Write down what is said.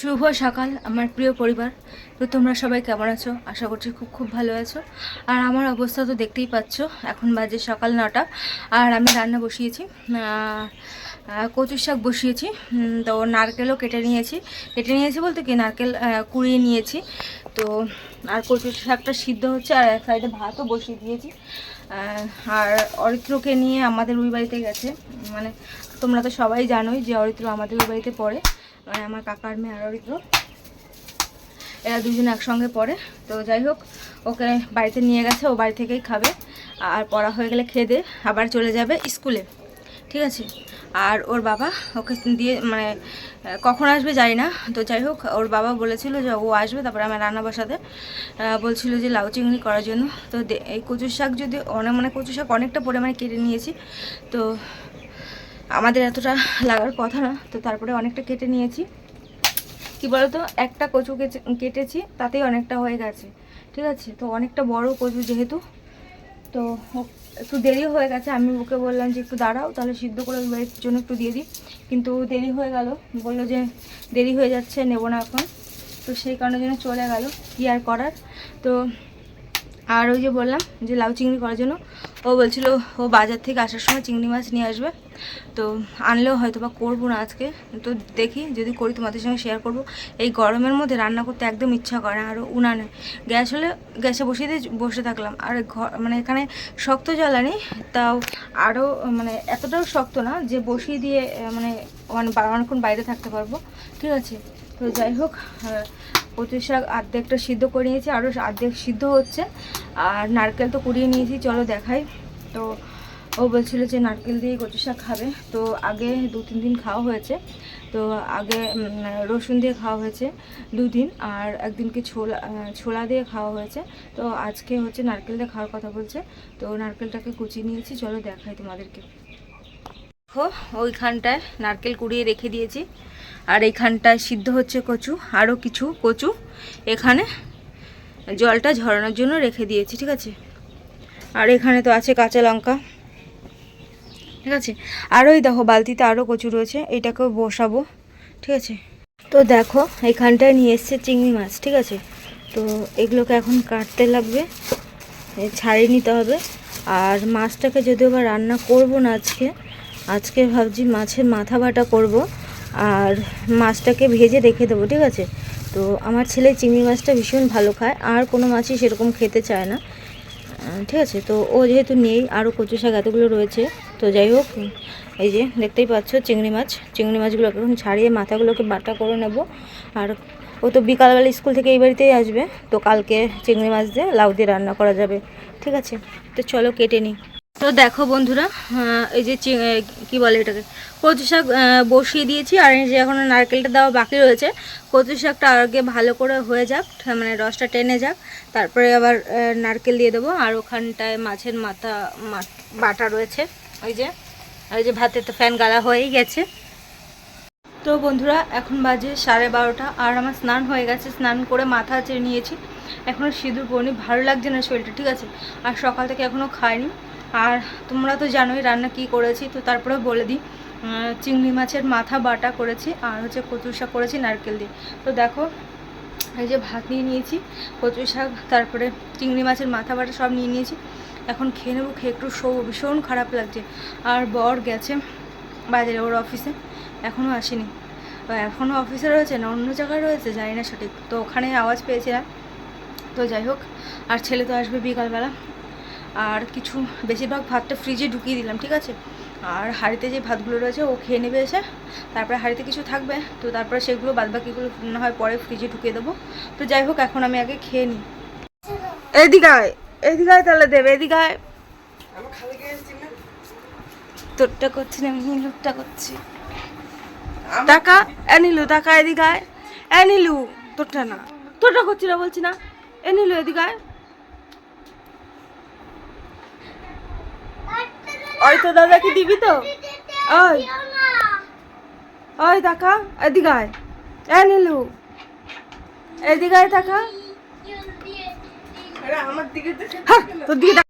শুভ সকাল আমার প্রিয় পরিবার। তো তোমরা সবাই কেমন আছো? আশা করছি খুব খুব ভালো আছো। আর আমার অবস্থা তো দেখতেই পাচ্ছ এখন বাজে সকাল নটা। আর আমি রান্না বসিয়েছি আহ, আহ, কচু শাক বসিয়েছি তো নারকেলও কেটে নিয়েছি। কেটে নিয়েছি বলতে কি? নারকেল কুড়িয়ে নিয়েছি। তো আর কচু শাকটা সিদ্ধ হচ্ছে আর এক সাইডে ভাতও বসিয়ে দিয়েছি। আর অরিত্রকে নিয়ে আমাদের ওই বাড়িতে গেছে। মানে তোমরা তো সবাই জানোই যে অরিত্র আমাদের ওই বাড়িতে পড়ে। মানে আমার কাকার মেয়ে আর অরিত্র এরা দুজন একসঙ্গে পড়ে। তো যাই হোক, ওকে বাড়িতে নিয়ে গেছে, ও বাড়ি থেকেই খাবে। আর পড়া হয়ে গেলে খেয়ে আবার চলে যাবে স্কুলে। ঠিক আছে? আর ওর বাবা ওকে দিয়ে মানে কখন আসবে জানি না। তো যাই হোক, ওর বাবা বলেছিল যে ও আসবে, তারপরে আমার রান্না বসাতে। বলছিল যে লাউ চিংড়ি করার জন্য। তো এই কচু শাক যদি অনেক মানে কচু শাক অনেকটা পরিমাণে কেটে নিয়েছি। তো আমাদের এতটা লাগার কথা না, তো তারপরে অনেকটা কেটে নিয়েছি। কি বলতো? একটা কচু কেটেছি, তাতেই অনেকটা হয়ে গেছে। ঠিক আছে? তো অনেকটা বড় কচু যেহেতু, তো একটু দেরি হয়ে গেছে। আমি ওকে বললাম যে একটু দাঁড়াও, তাহলে সিদ্ধ করে এর জন্য একটু দিয়ে দিই। কিন্তু দেরি হয়ে গেল। বলল যে দেরি হয়ে যাচ্ছে, নেব না এখন। তো সেই কারণের জন্য চলে গেল। কী আর করার? তো আর ওই যে বললাম যে লাউ চিংড়ি করার জন্য, ও বলছিল ও বাজার থেকে আসার সময় চিংড়ি মাছ নিয়ে আসবে। তো আনলেও হয়তো বা করব না আজকে। তো দেখি যদি করি তোমাদের সঙ্গে শেয়ার করব। এই গরমের মধ্যে রান্না করতে একদম ইচ্ছা করে না, আর উনানে গ্যাস হলে গ্যাসে বসিয়ে দিয়ে বসে থাকলাম। আর ঘর মানে এখানে শক্ত জ্বালানি তাও আরও মানে এতটাও শক্ত না যে বসিয়ে দিয়ে মানে অনেকক্ষণ বাইরে থাকতে পারব। ঠিক আছে? তো যাই হোক আহ, কচু শাক আর্ধেকটা সিদ্ধ করে নিয়েছি আরও আর্ধেক সিদ্ধ হচ্ছে। আর নারকেল তো কুড়িয়ে নিয়েছি চলো দেখাই। তো ও বলছিল যে নারকেল দিয়ে কচু শাক খাবে। তো আগে দু তিন দিন খাওয়া হয়েছে। তো আগে রসুন দিয়ে খাওয়া হয়েছে দুদিন আর একদিনকে ছোলা ছোলা দিয়ে খাওয়া হয়েছে। তো আজকে হচ্ছে নারকেল দিয়ে খাওয়ার কথা বলছে। তো নারকেলটাকে কুচিয়ে নিয়েছি চলো দেখাই তোমাদেরকে। দেখো ওইখানটায় নারকেল কুড়িয়ে রেখে দিয়েছি। আর এইখানটায় সিদ্ধ হচ্ছে কচু আরও কিছু কচু। এখানে জলটা ঝরানোর জন্য রেখে দিয়েছি, ঠিক আছে? আর এখানে তো আছে কাঁচা লঙ্কা, ঠিক আছে? আর ওই দেখো, বালতিতে আরও কচু রয়েছে, এটাকেও বসাবো, ঠিক আছে? তো দেখো, এখানটায় নিয়ে এসছে চিংড়ি মাছ, ঠিক আছে? তো এগুলোকে এখন কাটতে লাগবে ছাড়িয়ে নিতে হবে। আর মাছটাকে যদিও বা রান্না করব না আজকে আজকে ভাবছি মাছের মাথা বাটা করব। আর মাছটাকে ভেজে রেখে দেবো, ঠিক আছে? তো আমার ছেলে চিংড়ি মাছটা ভীষণ ভালো খায়, আর কোনো মাছই সেরকম খেতে চায় না। ঠিক আছে? তো ও যেহেতু নেই, আরও কচু শাক এতগুলো রয়েছে, তো যাই হোক, এই যে দেখতেই পাচ্ছ চিংড়ি মাছ। চিংড়ি মাছগুলোকে এখন ছাড়িয়ে মাথাগুলোকে বাটা করে নেব। আর ও তো বিকালবেলা স্কুল থেকে এই বাড়িতেই আসবে, তো কালকে চিংড়ি মাছ দিয়ে লাউ দিয়ে রান্না করা যাবে, ঠিক আছে? তো চলো কেটে নিই। তো দেখো বন্ধুরা এই যে কি বলে এটাকে? কচু শাক বসিয়ে দিয়েছি, আর এই যে এখনও নারকেলটা দেওয়া বাকি রয়েছে। কচু শাকটা আগে ভালো করে হয়ে যাক মানে রসটা টেনে যাক, তারপরে আবার নারকেল দিয়ে দেবো, আর ওখানটায় মাছের মাথা বাটা রয়েছে, ওই যে ওই যে ভাতে তো ফ্যান গালা হয়েই গেছে। তো বন্ধুরা, এখন বাজে সাড়ে বারোটা, আর আমার স্নান হয়ে গেছে, স্নান করে মাথা চেয়ে নিয়েছি। এখনও সিঁদুর পড়িনি, ভালো লাগছে না শরীরটা, ঠিক আছে? আর সকাল থেকে এখনও খাইনি। আর তোমরা তো জানোই রান্না কি করেছি, তো তারপরে বলে দিই চিংড়ি মাছের মাথা বাটা করেছি আর হচ্ছে কচু শাক করেছি নারকেল দিয়ে। তো দেখো, এই যে ভাত নিয়ে নিয়েছি কচু শাক, তারপরে চিংড়ি মাছের মাথা বাটা সব নিয়ে নিয়েছি। এখন খেয়ে নেব, খেয়ে একটু শো, ভীষণ খারাপ লাগছে। আর বর গেছে বাজারে ওর অফিসে এখনও আসেনি। এখনও অফিসে রয়েছে না অন্য জায়গায় রয়েছে? জানি না সঠিক। তো ওখানে আওয়াজ পেয়েছিলাম তো যাই হোক, আর ছেলে তো আসবে বিকালবেলা। আর কিছু বেশিরভাগ ভাতটা ফ্রিজে ঢুকিয়ে দিলাম, ঠিক আছে? আর হাঁড়িতে যে ভাতগুলো রয়েছে, ও খেয়ে নেবে এসে। তারপরে হাঁড়িতে কিছু থাকবে, তো তারপরে সেগুলো বাদবাকিগুলো না হয় পরে ফ্রিজে ঢুকিয়ে দেবো। তো যাই হোক, এখন আমি আগে খেয়ে নিই। এদিকায় এদিকায় তাহলে দেবে এদিকায় তোরটা করছি না, আমি নীলুরটা করছি। টাকা, এ টাকা এদিকায় এ নীলু, তোরটা না। তোরটা করছি না বলছি না। এ নীলু এদিকায় ওই তো দাদাকে দিবি তো? ওই। ওই টাকা এদিকায় এ নীলু। এদিকায় টাকা আমার দিকে।